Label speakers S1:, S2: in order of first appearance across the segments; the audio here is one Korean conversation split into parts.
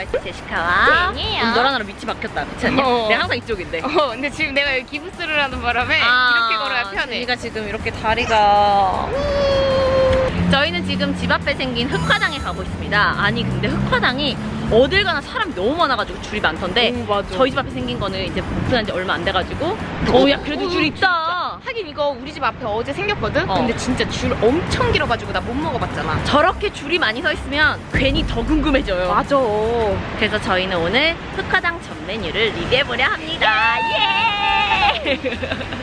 S1: 아가씨 제시카와
S2: 제니예요.
S1: 오늘 너랑 나랑 밑이 바뀌었다 그렇지?
S2: 어.
S1: 내가 항상 이쪽인데
S2: 어, 근데 지금 내가 여기 기부스를 하는 바람에 이렇게 걸어야 편해.
S1: 제니가 지금 이렇게 다리가 저희는 지금 집 앞에 생긴 흑화당에 가고 있습니다 아니 근데 흑화당이 어딜 가나 사람이 너무 많아가지고 줄이 많던데
S2: 오, 맞아.
S1: 저희 집 앞에 생긴 거는 이제 오픈한 지 얼마 안 돼가지고 어야 그래도
S2: 오,
S1: 줄 있다
S2: 하긴 이거 우리 집 앞에 어제 생겼거든?
S1: 어.
S2: 근데 진짜 줄 엄청 길어가지고 나 못 먹어봤잖아.
S1: 저렇게 줄이 많이 서 있으면 괜히 더 궁금해져요
S2: 맞아.
S1: 그래서 저희는 오늘 흑화당 전 메뉴를 리뷰해보려 합니다. 예!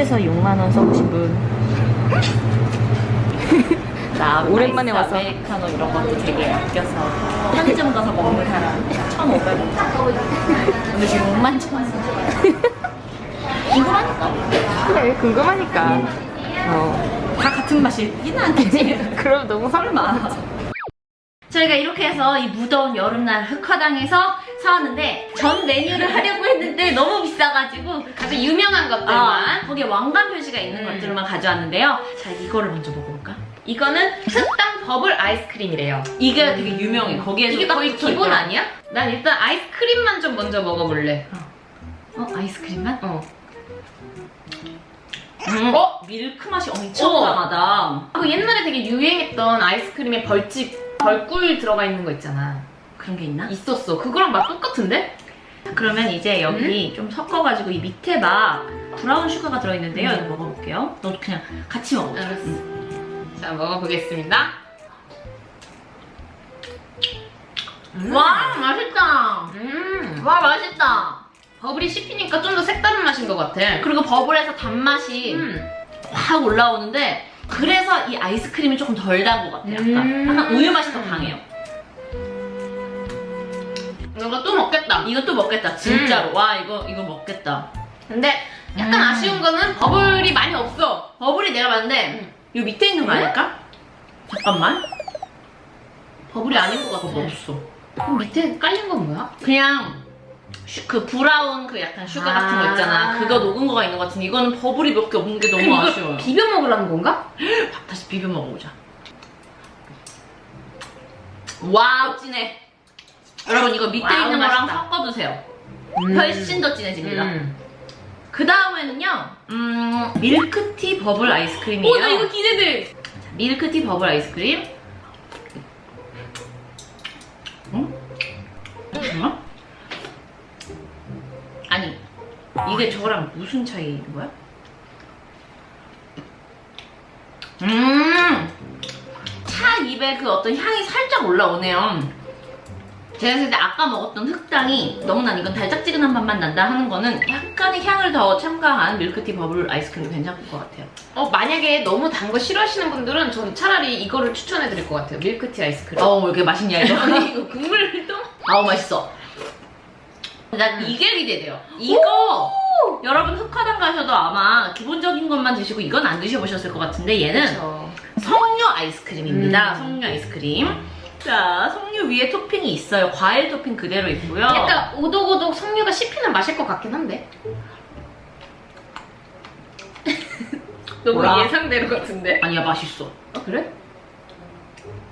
S1: 찻집에서 6만 원 써보신 분. 나
S2: 오랜만에
S1: 아이스
S2: 와서.
S1: 아메리카노 이런 것도 되게 아껴서 편의점 가서 먹는 사람 1,500원. 근데 지금 6만 천 원. 궁금하니까.
S2: 그래, 궁금하니까.
S1: 어. 다 같은 맛이긴 않겠지.
S2: 그럼 너무 설마.
S1: 저희가 이렇게 해서 이 무더운 여름날 흑화당에서 사왔는데 전 메뉴를 하려고 했는데 너무 비싸가지고
S2: 가장 유명한 것들만.
S1: 아, 거기에 왕관 표시가 있는
S2: 음.
S1: 것들만 가져왔는데요. 자, 이거를 먼저 먹어볼까?
S2: 이거는 흑당 버블 아이스크림이래요.
S1: 이게 되게 유명해. 거기에서
S2: 이게
S1: 딱
S2: 거의 기본
S1: 있더라.
S2: 아니야? 난 일단 아이스크림만 좀 먼저 먹어볼래.
S1: 어, 아이스크림만?
S2: 어.
S1: 음. 어? 밀크 맛이 엄청
S2: 어.
S1: 강하다.
S2: 그 옛날에 되게 유행했던 아이스크림에 벌집, 벌꿀 들어가 있는 거 있잖아.
S1: 그런 게 있나?
S2: 있었어. 그거랑 맛 똑같은데?
S1: 그러면 이제 여기 좀 섞어가지고 이 밑에 막 브라운 슈가가 들어있는데요.
S2: 음.
S1: 이거 먹어볼게요. 너 그냥 같이 먹어.
S2: 알았어.
S1: 음.
S2: 자, 먹어보겠습니다. 음.
S1: 와, 맛있다.
S2: 음.
S1: 와, 맛있다.
S2: 버블이 씹히니까 좀 더 색다른 맛인 것 같아.
S1: 그리고 버블에서 단맛이
S2: 음.
S1: 확 올라오는데 그래서 이 아이스크림이 조금 덜 단 것 같아요. 약간,
S2: 음.
S1: 약간 우유 맛이 더 강해요.
S2: 이거 또 먹겠다.
S1: 이것도 먹겠다, 진짜로. 와, 이거 이거 먹겠다.
S2: 근데 약간
S1: 음.
S2: 아쉬운 거는 버블이 많이 없어.
S1: 버블이 내가 봤는데
S2: 음.
S1: 이 밑에 있는 거
S2: 음?
S1: 아닐까? 잠깐만. 버블이 아닌 것 같아.
S2: 버블.
S1: 없어.
S2: 그럼 밑에 깔린 건 뭐야?
S1: 그냥 슈- 그 브라운 그 약간 슈가
S2: 아.
S1: 같은 거 있잖아. 그거 녹은 거가 있는 것 같은데 이거는 버블이 몇 개 없는 게 너무 아쉬워요.
S2: 비벼 먹으라는 건가?
S1: 다시 비벼 먹어보자. 와우 진해. 여러분 이거 밑에
S2: 와우,
S1: 있는 거랑
S2: 맛있다.
S1: 섞어주세요.
S2: 음.
S1: 훨씬 더 진해집니다.
S2: 음.
S1: 그 다음에는요, 음, 밀크티 버블 아이스크림이에요.
S2: 오, 나 이거 기대돼.
S1: 자, 밀크티 버블 아이스크림. 이게 저거랑 무슨 차이인 거야? 음, 차 입에 그 어떤 향이 살짝 올라오네요. 제가 봤을 때 아까 먹었던 흑당이 너무 난 이건 달짝지근한 맛만 난다 하는 거는 약간의 향을 더 첨가한 밀크티 버블 아이스크림도 괜찮을 것 같아요.
S2: 어, 만약에 너무 단 거 싫어하시는 분들은 전 차라리 이거를 추천해드릴 것 같아요. 밀크티 아이스크림.
S1: 어우, 왜 이렇게 맛있냐, 이거.
S2: 아니, 이거 국물 또?
S1: 아우, 맛있어. 난 이게 기대돼요. 이거, 여러분 흑화당 가셔도 아마 기본적인 것만 드시고 이건 안 드셔보셨을 것 같은데 얘는
S2: 그쵸.
S1: 석류 아이스크림입니다.
S2: 음.
S1: 석류 아이스크림. 자, 석류 위에 토핑이 있어요. 과일 토핑 그대로 있고요.
S2: 약간 오독오독 석류가 씹히는 맛일 것 같긴 한데. 너무
S1: 뭐야?
S2: 예상대로 같은데.
S1: 아니야, 맛있어.
S2: 아, 그래?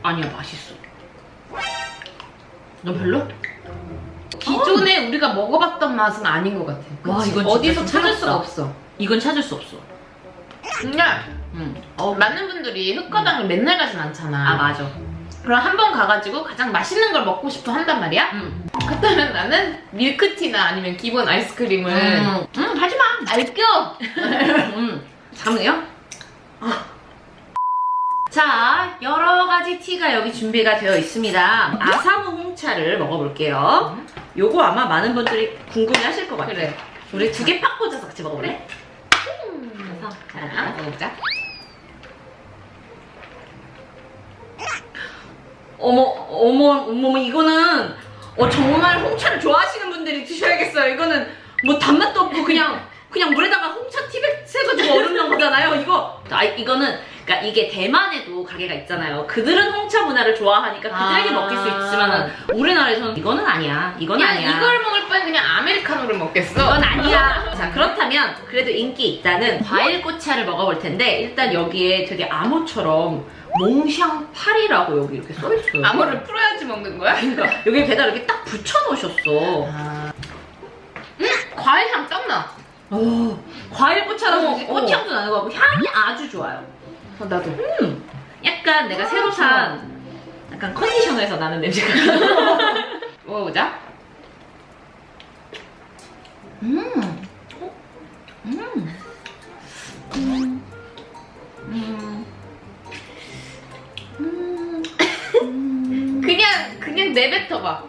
S1: 아니야, 맛있어. 너 별로?
S2: 기존에 우리가 먹어봤던 맛은 아닌 것 같아.
S1: 와,
S2: 그치?
S1: 이건 진짜
S2: 어디서
S1: 좀
S2: 찾을
S1: 새롭다.
S2: 수가 없어.
S1: 이건 찾을 수 없어.
S2: 근데
S1: 음. 어,
S2: 많은 분들이 흑과당을 맨날 가진 않잖아.
S1: 아, 맞아.
S2: 그럼 한 번 가가지고 가장 맛있는 걸 먹고 싶어 한단 말이야?
S1: 음.
S2: 그렇다면 나는 밀크티나 아니면 기본 아이스크림을
S1: 음, 음 하지 마.
S2: 알껴!
S1: 음, 잠깐만요. 자, 여러 가지 티가 여기 준비가 되어 있습니다. 아사무 홍차를 먹어볼게요. 요거 아마 많은 분들이 궁금해 하실 것 같아요.
S2: 그래.
S1: 우리 두 개 팍 꽂아서 같이 먹어볼래? 그래서
S2: 자,
S1: 자,
S2: 먹어보자.
S1: 어머, 어머, 어머, 이거는 어, 정말 홍차를 좋아하시는 분들이 드셔야겠어요. 이거는 뭐 단맛도 없고 그냥 그냥 물에다가 홍차 티백 세가지고 얼음 넣은 거잖아요. 이거 아 이거는 그러니까 이게 대만에도 가게가 있잖아요. 그들은 홍차 문화를 좋아하니까 그들에게
S2: 아.
S1: 먹힐 수 있지만은 우리나라에서는 이거는 아니야. 이건
S2: 그냥
S1: 아니야.
S2: 이걸 먹을 바엔 그냥 아메리카노를 먹겠어.
S1: 이건 아니야. 자 그렇다면 그래도 인기 있다는 과일 꽃차를 먹어볼 텐데 일단 여기에 되게 암호처럼 몽샹 파리라고 여기 이렇게 써 있어요.
S2: 암호를 풀어야지 먹는 거야?
S1: 그러니까 여기 게다 이렇게 딱 붙여 놓으셨어.
S2: 음, 과일 향 짱나.
S1: 오, 과일
S2: 어,
S1: 꽃향도 나는 거 같고 향이 아주 좋아요.
S2: 어, 나도.
S1: 약간 내가
S2: 아,
S1: 새로
S2: 좋아.
S1: 산 약간 컨디셔너에서 나는 냄새가.
S2: 먹어보자.
S1: 음. 음. 음. 음. 음. 음.
S2: 그냥 그냥 내뱉어봐.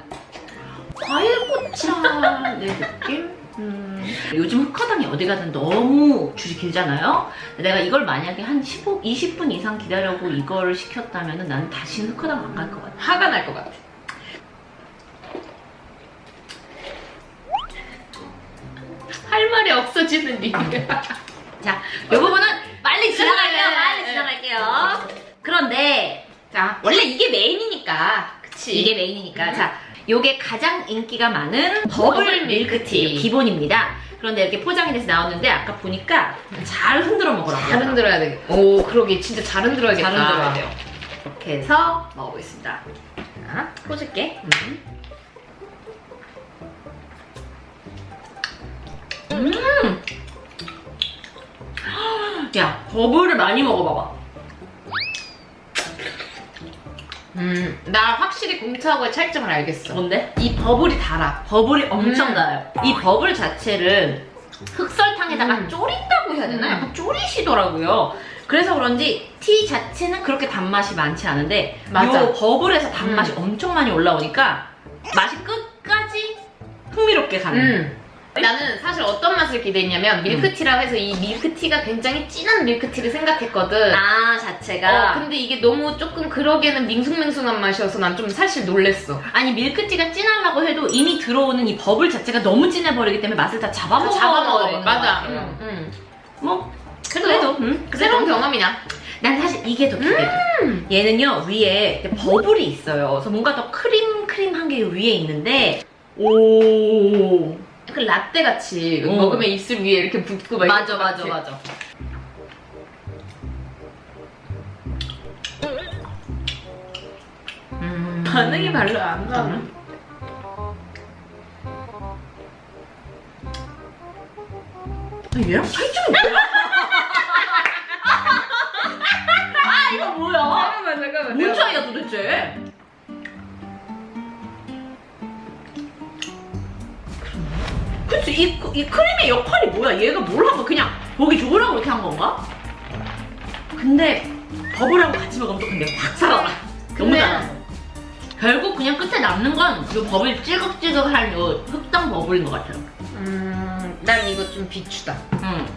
S1: 과일 꽃차 내 느낌? 음. 요즘 흑화당이 어디 가든 너무 줄이 길잖아요? 내가 이걸 만약에 한 15, 20분 이상 기다려고 이걸 시켰다면 나는 다시는 흑화당 안 갈 것 같아.
S2: 화가 날 것 같아. 할 말이 없어지는 리뷰.
S1: 자, 이 부분은 빨리 지나갈게요.
S2: 네,
S1: 빨리
S2: 네.
S1: 지나갈게요. 그런데
S2: 자, 원래 이게 메인이니까. 그치.
S1: 이게 메인이니까 자, 요게 가장 인기가 많은 버블 밀크티. 기본입니다. 그런데 이렇게 포장이 돼서 나왔는데 아까 보니까 잘 흔들어 먹으라고.
S2: 잘 흔들어야 돼. 오, 그러게. 진짜 잘 흔들어야겠다.
S1: 잘 흔들어야 돼요. 이렇게 해서 먹어보겠습니다.
S2: 자, 꽂을게.
S1: 음. 음. 야, 버블을 많이 먹어봐봐.
S2: 음, 나 확실히 공차하고의 차이점을 알겠어.
S1: 뭔데?
S2: 이 버블이 달아.
S1: 버블이 엄청
S2: 음.
S1: 나요. 이 버블 자체를 흑설탕에다가
S2: 음.
S1: 졸인다고 해야 되나?
S2: 음.
S1: 약간 졸이시더라고요. 그래서 그런지 티 자체는 그렇게 단맛이 많지 않은데
S2: 맞아.
S1: 요 버블에서 단맛이
S2: 음.
S1: 엄청 많이 올라오니까 맛이 끝까지 흥미롭게 가는
S2: 음. 나는 사실 어떤 맛을 기대했냐면 밀크티라고 해서 이 밀크티가 굉장히 진한 밀크티를 생각했거든.
S1: 아 자체가
S2: 어, 근데 이게 너무 조금 그러기에는 밍숭맹숭한 맛이어서 난 좀 사실 놀랬어.
S1: 아니 밀크티가 진하려고 해도 이미 들어오는 이 버블 자체가 너무 진해버리기 때문에 맛을 다 잡아먹어
S2: 잡아먹어. 맞아. 음, 음.
S1: 뭐
S2: 그래도,
S1: 그래도 음,
S2: 새로운 경험이냐?
S1: 난 사실 이게 더 기대돼. 얘는요 위에 이렇게 버블이 있어요. 그래서 뭔가 더 크림 크림한 게 위에 있는데 오
S2: 그 라떼 같이
S1: 어.
S2: 먹으면 입술 위에 이렇게 붓고 막
S1: 맞아 맞아. 맞아. 음.
S2: 반응이 별로 안 나네.
S1: 아, 얘랑 차이점이 뭐야? 아 이거 뭐야?
S2: 잠깐만 잠깐만.
S1: 뭔 차이야 도대체? 그치 이, 이 크림의 역할이 뭐야? 얘가 뭘 하고 그냥 보기 좋으라고 이렇게 한 건가? 근데 버블하고 같이 먹으면 또 근데 확 살아나 너무
S2: 근데-
S1: 달아 결국 그냥 끝에 남는 건 이 버블 찌극찌극한 요 흑당 버블인 것 같아요
S2: 음, 난 이거 좀 비추다.
S1: 음.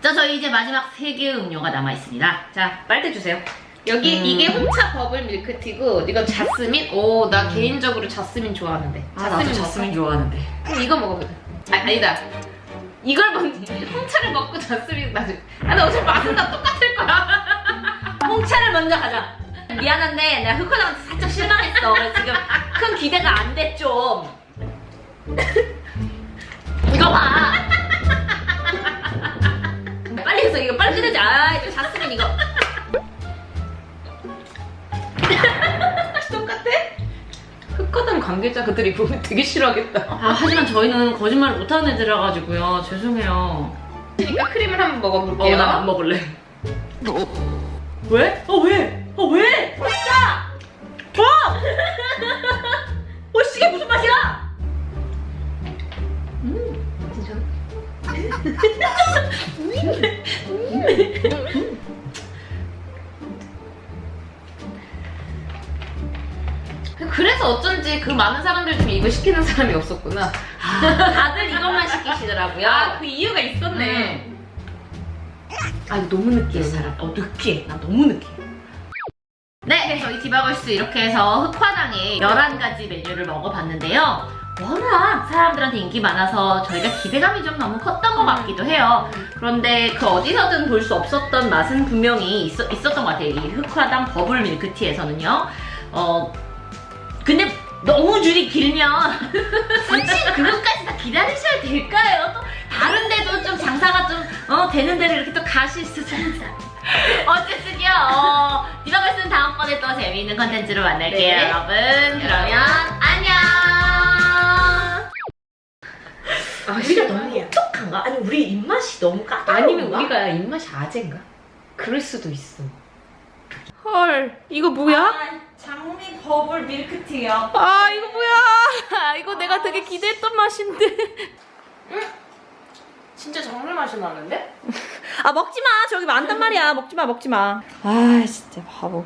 S1: 자 저희 이제 마지막 세 개의 음료가 남아 있습니다 자 빨대 주세요
S2: 여기
S1: 음.
S2: 이게 홍차 버블 밀크티고 이거 자스민. 오, 나
S1: 음.
S2: 개인적으로 자스민 좋아하는데.
S1: 아, 나도 자스민 좋아하는데
S2: 그럼 이거 먹어보자. 아, 아니다. 이걸 먼저 홍차를 먹고 자스민 나중. 아, 나 어차피 맛은 다 똑같을 거야.
S1: 홍차를 먼저 가자. 미안한데 내가 흑화당한테 살짝 실망했어. 그래서 지금 큰 기대가 안 돼 좀. 이거 봐. 빨리 해서 이거 빨리 끝내자. 아 이거 자스민 이거.
S2: 관계자 그들이 보면 되게 싫어하겠다.
S1: 아 하지만 저희는 거짓말을 못하는 애들이라 가지고요. 죄송해요.
S2: 그러니까 크림을 한번 먹어볼게요.
S1: 어 나 안 먹을래. 왜? 어 왜? 어 왜? 진짜? 어? 어 이게 무슨 맛이야?
S2: 그래서 어쩐지 그 많은 사람들 중에 이거 시키는 사람이 없었구나.
S1: 아, 다들 이것만 시키시더라고요.
S2: 아, 그 이유가 있었네.
S1: 음.
S2: 아, 이거 너무 느끼해.
S1: 사람. 어, 느끼해. 나 너무 느끼해. 네, 저희 디바걸스 이렇게 해서 흑화당의 11가지 메뉴를 먹어봤는데요. 워낙 사람들한테 인기 많아서 저희가 기대감이 좀 너무 컸던 것 같기도 해요. 그런데 그 어디서든 볼 수 없었던 맛은 분명히 있, 었던것 같아요. 이 흑화당 버블 밀크티에서는요. 어, 근데 너무 줄이 길면 굳이 그것까지 다 기다리셔야 될까요? 또 다른 데도 좀 장사가 좀 어, 되는 데를 이렇게 또 가실 수도 어쨌든요. 어, 디바걸스는 다음번에 또 재미있는 컨텐츠로 만날게요,
S2: 네.
S1: 여러분. 그러면 안녕.
S2: 아,
S1: 우리가 너무 똑똑한가? 아니 우리 입맛이 너무 까다로운가?
S2: 아니면 우리가 입맛이 아재인가? 그럴 수도 있어. 헐, 이거 뭐야?
S1: 아, 장미 버블 밀크티요.
S2: 아, 이거 뭐야? 이거 내가 되게 기대했던 맛인데. 진짜 정말 맛이 나는데?
S3: 아 먹지 마. 저기 많단 말이야. 먹지 마. 먹지 마. 아 진짜 바보.